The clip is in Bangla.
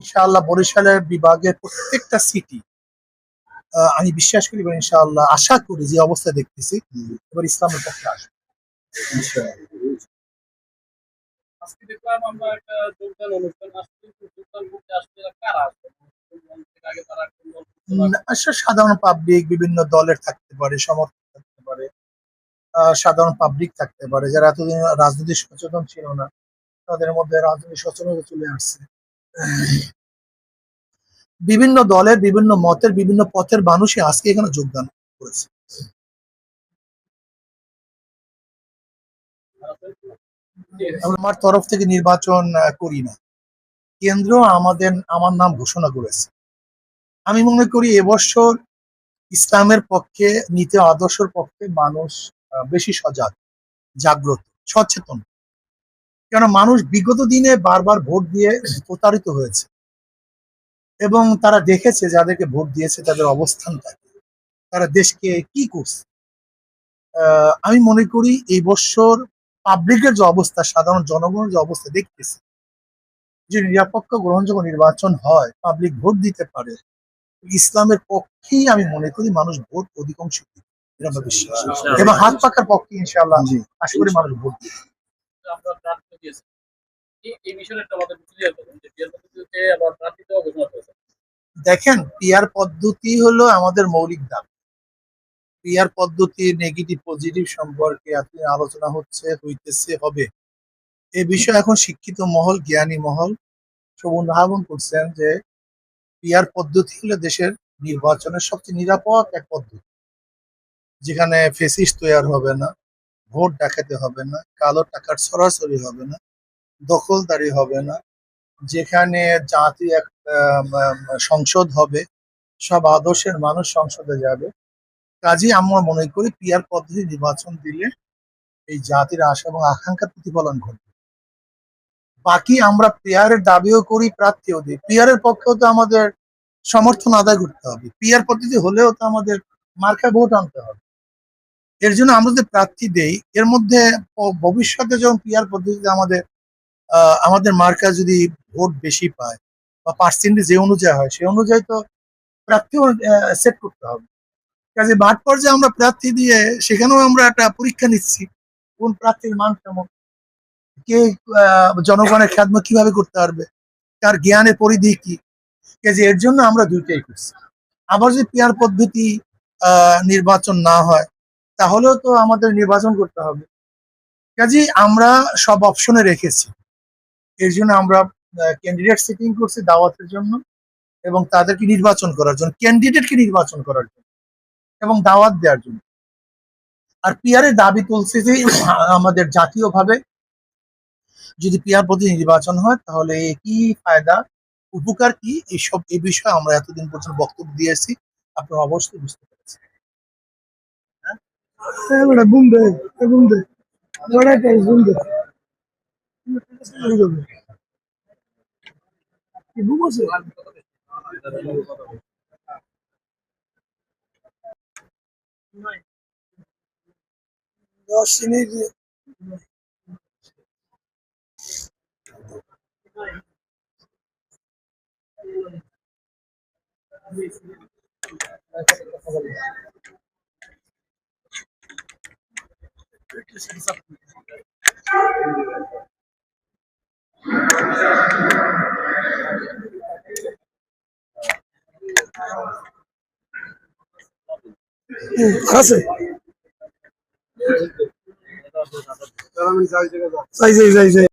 ইনশাআল্লাহ বরিশালের বিভাগের প্রত্যেকটা সিটি আমি বিশ্বাস করি এবং ইনশাআল্লাহ আশা করি যে অবস্থা দেখতেছি এবার ইসলামের পক্ষে আসবে। সাধারণ পাবলিক বিভিন্ন দলের থাকতে পারে সমর্থক থাকতে পারে আহ, সাধারণ পাবলিক থাকতে পারে যারা এতদিন রাজনীতি সচেতন ছিল না তাদের মধ্যে রাজনীতি সচেতনতা চলে আসছে। বিভিন্ন দলের, বিভিন্ন মতের, বিভিন্ন পথের মানুষই আজকে এখানে যোগদান করেছে। আমার তরফ থেকে নির্বাচন করি না। কেন্দ্র আমাদের, আমার নাম ঘোষণা করেছে। আমি মনে করি এবছর ইসলামের পক্ষে, নীতি আদর্শের পক্ষে মানুষ বেশি সজাগ, জাগ্রত, সচেতন। কেন মানুষ বিগত দিনে বারবার ভোট দিয়ে প্রতারিত হয়েছে। এবং তারা দেখেছে যাদেরকে ভোট দিয়েছে তাদের অবস্থানটা কি, তারা দেশকে কি করছে? আহ, আমি মনে করি এই বছর পাবলিকের যে অবস্থা সাধারণ জনগণের যে অবস্থা দেখতেছে যে নিরপেক্ষ গ্রহণযোগ্য নির্বাচন হয় পাবলিক ভোট দিতে পারে ইসলামের পক্ষেই আমি মনে করি মানুষ ভোট অধিকাংশ এটা আমার বিশ্বাস এবং হাত পাকার পক্ষে ইনশাআল্লাহ আশা করি মানুষ ভোট দিবে। আমরা প্রার্থী দিয়েছি। এই আমাদের যে বিয়ের পদ্ধতিতে ঘোষণা দেখেন পিয়ার পদ্ধতি হলো আমাদের মৌলিক দাবি। পিয়ার পদ্ধতি নেগেটিভ পজিটিভ সম্পর্কে এতদিন আলোচনা হচ্ছে, হইতেছে, হবে। এ বিষয়ে এখন শিক্ষিত মহল, জ্ঞানী মহল সব অনুধাবন করছেন যে পিয়ার পদ্ধতি হলো দেশের নির্বাচনের সবচেয়ে নিরাপদ এক পদ্ধতি। যেখানে ফেসিস তৈরি হবে না। ভোট দেখাতে হবে না, কালো টাকার সরাসরি হবে না, দখলদারি হবে না। যেখানে জাতি এক সংসদ হবে, সব আদর্শের মানুষ সংসদে যাবে। কাজেই আমরা মনে করি পিয়ার পদ্ধতি নির্বাচন দিলে এই জাতির আশা এবং আকাঙ্ক্ষার প্রতিফলন ঘটবে। বাকি আমরা পিয়ারের দাবিও করি, প্রার্থীও দিই। পিয়ারের পক্ষেও তো আমাদের সমর্থন আদায় করতে হবে। পিয়ার পদ্ধতি হলেও তো আমাদের মার্কা ভোট আনতে হবে। এর জন্য আমরা যে প্রার্থী দেই, এর মধ্যে ভবিষ্যতে যখন পিয়ার পদ্ধতিতে আমাদের আমাদের মার্কা যদি ভোট বেশি পায় বা পার্সেন্টেজ যে অনুযায়ী হয় সেই অনুযায়ী তো প্রার্থীও সেট করতে হবে। কাজে মাঠ পর্যায়ে আমরা প্রার্থী দিয়ে সেখানেও আমরা একটা পরীক্ষা নিচ্ছি, কোন প্রার্থীর মান কেমন, কে জনগণের খেদমত কীভাবে করতে পারবে, তার জ্ঞানের পরিধি কি। কাজে এর জন্য আমরা দুইটাই করছি। আবার যদি পিয়ার পদ্ধতি নির্বাচন না হয় তাহলেও তো আমাদের নির্বাচন করতে হবে। কাজে আমরা সব অপশনে রেখেছি। এর জন্য আমরা ক্যান্ডিডেট সিটিং করছি দাওয়াতের জন্য এবং তাদেরকে নির্বাচন করার জন্য ক্যান্ডিডেটকে নির্বাচন করার জন্য এবং দাওয়াত দেওয়ার জন্য। আর পিয়ারের দাবি তুলছে যে, আমাদের জাতীয়ভাবে যদি পিয়ার প্রতি নির্বাচন হয়, তাহলে কি ফায়দা, উপকার কি এইসব এই বিষয়ে আমরা এতদিন পর্যন্ত বক্তব্য দিয়েছি। আপনারা অবশ্যই বুঝতে পেরেছেন Eh, guarda, bombe, è bombe. Guarda che è bombe. Che bombe sei? justiça pública. Hace. Sai, sai, sai, sai.